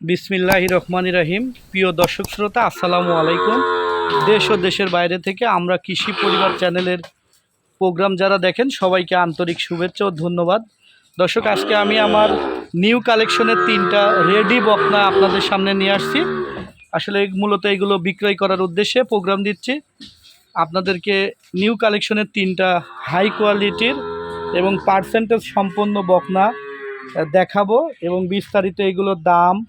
বিসমিল্লাহ রহমান রাহিম। প্রিয় দর্শক শ্রোতা, আসসালামু আলাইকুম। দেশ ও দেশের বাইরে থেকে আমরা কৃষি পরিবার চ্যানেলের প্রোগ্রাম যারা দেখেন, সবাইকে আন্তরিক শুভেচ্ছা ও ধন্যবাদ। দর্শক, আজকে আমি আমার নিউ কালেকশনের তিনটা রেডি বকনা আপনাদের সামনে নিয়ে আসছি। আসলে মূলত এগুলো বিক্রয় করার উদ্দেশ্যে প্রোগ্রাম দিচ্ছি। আপনাদেরকে নিউ কালেকশনের তিনটা হাই কোয়ালিটির এবং পার্সেন্টেজ সম্পন্ন বকনা দেখাবো এবং বিস্তারিত এগুলোর দাম,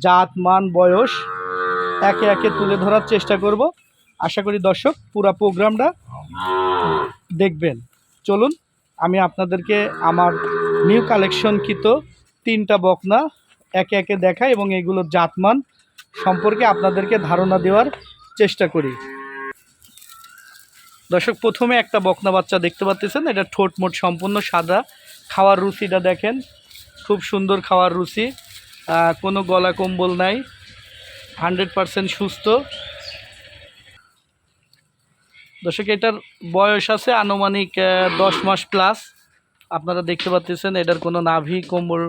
জাত, মান, বয়স একে একে তুলে ধরার চেষ্টা করব। আশা করি দর্শক পুরো প্রোগ্রামটা দেখবেন। চলুন, আমি আপনাদেরকে আমার নিউ কালেকশনকৃত তিনটা বকনা একে একে দেখাই এবং এগুলোর জাতমান সম্পর্কে আপনাদেরকে ধারণা দেওয়ার চেষ্টা করি। দর্শক, প্রথমে একটা বকনা বাচ্চা দেখতে পাচ্ছেন। এটা ঠোঁট মোট সম্পূর্ণ সাদা। খাওয়ার রুচিটা দেখেন। খুব সুন্দর খাওয়ার রুচি। কোনো গলা কম্বল নাই। হান্ড্রেড পারসেন্ট সুস্থ। দর্শক, এটার বয়স আছে আনুমানিক দশ মাস প্লাস আপনারা দেখতে পাচ্ছেন, এটার কোনো নাভি কম্বল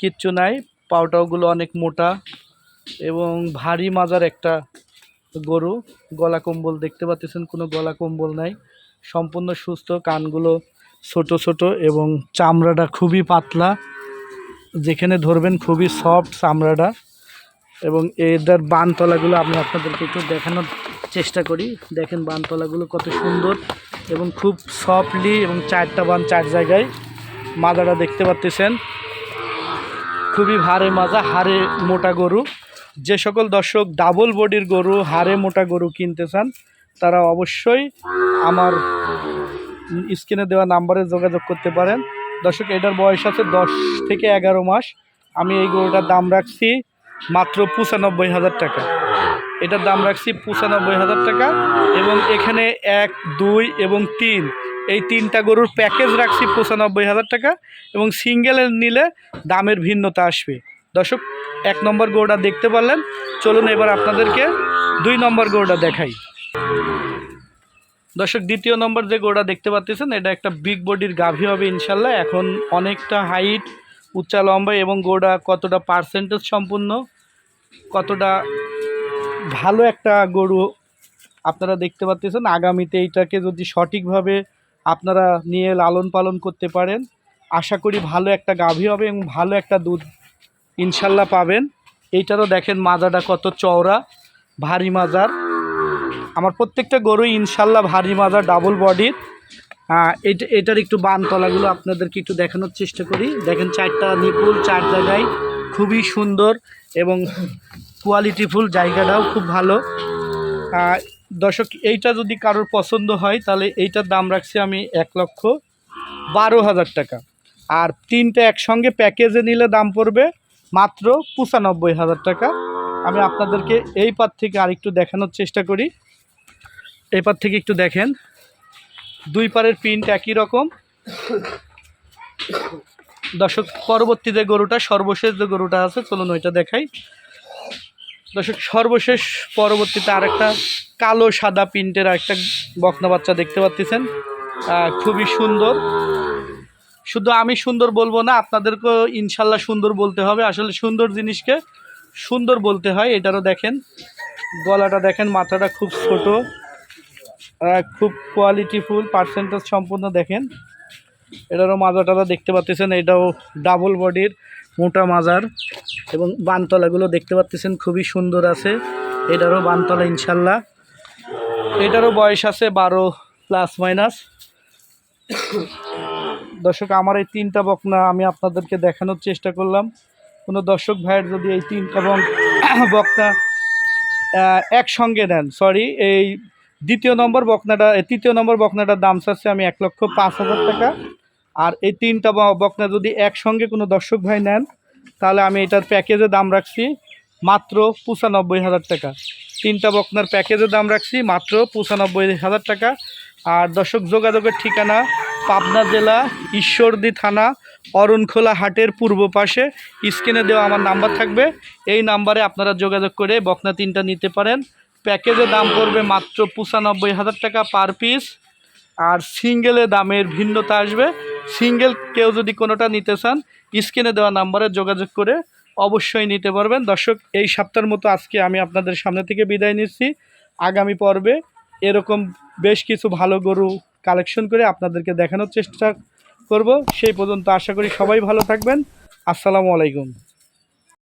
কিচ্ছু নাই। পাউটাওগুলো অনেক মোটা এবং ভারী মাজার একটা গরু। গলা কম্বল দেখতে পাচ্ছেন, কোনো গলা কম্বল নাই। সম্পূর্ণ সুস্থ, কানগুলো ছোট ছোট এবং চামড়াটা খুবই পাতলা। যেখানে ধরবেন খুবই সফট চামড়াটা এবং এটার বানতলাগুলো আমি আপনাদেরকে একটু দেখানোর চেষ্টা করি। দেখেন বানতলাগুলো কত সুন্দর এবং খুব সফটলি এবং চারটা বান চার জায়গায় মাজাটা দেখতে পাচ্ছেন। খুবই ভারে মাজা, হাড়ে মোটা গরু। যে সকল দর্শক ডাবল বডির গরু, হাড়ে মোটা গরু কিনতে চান, তারা অবশ্যই আমার স্ক্রিনে দেওয়া নাম্বারে যোগাযোগ করতে পারেন। দর্শক, এটার বয়স আছে দশ থেকে এগারো মাস। আমি এই গরুটার দাম রাখছি মাত্র পঁচানব্বই হাজার টাকা। এটার দাম রাখছি পঁচানব্বই হাজার টাকা এবং এখানে এক, দুই এবং তিন। এই তিনটা গরুর প্যাকেজ রাখছি পঁচানব্বই হাজার টাকা এবং সিঙ্গেলের নিলে দামের ভিন্নতা আসবে। দর্শক, এক নম্বর গরুটা দেখতে পারলেন। চলুন এবার আপনাদেরকে দুই নম্বর গরুটা দেখাই। দর্শক, দ্বিতীয় নম্বর যে গোড়া দেখতে পাচ্ছেন এটা একটা বিগ বডির গাভী হবে ইনশাল্লাহ। এখন অনেকটা হাইট উচ্চা লম্বা এবং গোড়া কতটা পার্সেন্টেজ সম্পূর্ণ, কতটা ভালো একটা গরু আপনারা দেখতে পাচ্ছেন আগামীতে এইটাকে যদি সঠিকভাবে আপনারা নিয়ে লালন পালন করতে পারেন, আশা করি ভালো একটা গাভী হবে এবং ভালো একটা দুধ ইনশাল্লাহ পাবেন। এইটারও দেখেন মাজাটা কত চওড়া, ভারী মাজার। আমার প্রত্যেকটা গরু ইনশাল্লাহ ভারী মাজা ডাবল বডির এটা এটার একটু বানতলাগুলো আপনাদেরকে একটু দেখানোর চেষ্টা করি। দেখেন চারটা নিপুল, চার জায়গায় খুবই সুন্দর এবং কোয়ালিটিফুল জায়গাটাও খুব ভালো। দর্শক, এইটা যদি কারোর পছন্দ হয়, তাহলে এইটার দাম রাখছি আমি এক লক্ষ বারো হাজার টাকা। আর তিনটা একসঙ্গে প্যাকেজে নিলে দাম পড়বে মাত্র পঁচানব্বই হাজার টাকা। আমি আপনাদেরকে এই পার থেকে আরেকটু দেখানোর চেষ্টা করি। এই পার থেকে একটু দেখেন। দুই পারের প্রিন্ট একই রকম। দর্শক, পরবর্তী যে গরুটা, সর্বশেষ যে গরুটা আছে, চলুন ওইটা দেখাই। দর্শক, সর্বশেষ পরবর্তীতে আরেকটা কালো সাদা প্রিন্টের একটা বকনা বাচ্চা দেখতে পাচ্ছেন। খুবই সুন্দর। শুধু আমি সুন্দর বলব না, আপনাদেরকেও ইনশাল্লাহ সুন্দর বলতে হবে। আসলে সুন্দর জিনিসকে সুন্দর বলতে হয়, এটারও দেখেন। গলাটা দেখেন, মাথাটা খুব ছোট। খুব কোয়ালিটিফুল পার্সেন্টেজ সম্পূর্ণ দেখেন। এটারও মাজাটারা দেখতে পাচ্ছেন এটাও ডাবল বডির মোটা মাজার। এবং বানতলাগুলো দেখতে পাচ্ছেন খুবই সুন্দর আছে। এটারও বানতলা, ইনশাল্লাহ। এটারও বয়স আছে বারো প্লাস মাইনাস দর্শক, আমার এই তিনটা বকনা আমি আপনাদেরকে দেখানোর চেষ্টা করলাম। কোনো দর্শক ভাইয়ের যদি এই তিনটা বক- বকনা একসঙ্গে নেন সরি এই দ্বিতীয় নম্বর বকনাটা তৃতীয় নম্বর বকনাটার দাম চাচ্ছে আমি এক লক্ষ পাঁচ হাজার টাকা। আর এই তিনটা বকনা যদি একসঙ্গে কোনো দর্শক ভাই নেন, তাহলে আমি এটার প্যাকেজে দাম রাখছি মাত্র পঁচানব্বই হাজার টাকা। তিনটা বকনার প্যাকেজে দাম রাখছি মাত্র পঁচানব্বই হাজার টাকা। আর দর্শক, যোগাযোগের ঠিকানা পাবনা জেলা ঈশ্বরদী থানা, অরুণখোলা হাটের পূর্ব পাশে। স্ক্রিনে দেওয়া আমার নাম্বার থাকবে। এই নাম্বারে আপনারা যোগাযোগ করে বকনা তিনটা নিতে পারেন। প্যাকেজের দাম পড়বে মাত্র পঁচানব্বই হাজার টাকা পার পিস। আর সিঙ্গেলে দামের ভিন্নতা আসবে। সিঙ্গেল কেউ যদি কোনোটা নিতে চান, স্ক্রিনে দেওয়া নাম্বারে যোগাযোগ করে অবশ্যই নিতে পারবেন। দর্শক, এই সপ্তাহের মতো আজকে আমি আপনাদের সামনে থেকে বিদায় নিচ্ছি। আগামী পর্বে এরকম বেশ কিছু ভালো গরু কালেকশন করে আপনাদেরকে দেখানোর চেষ্টা করব। সেই পর্যন্ত আশা করি সবাই ভালো থাকবেন। আসসালামু আলাইকুম।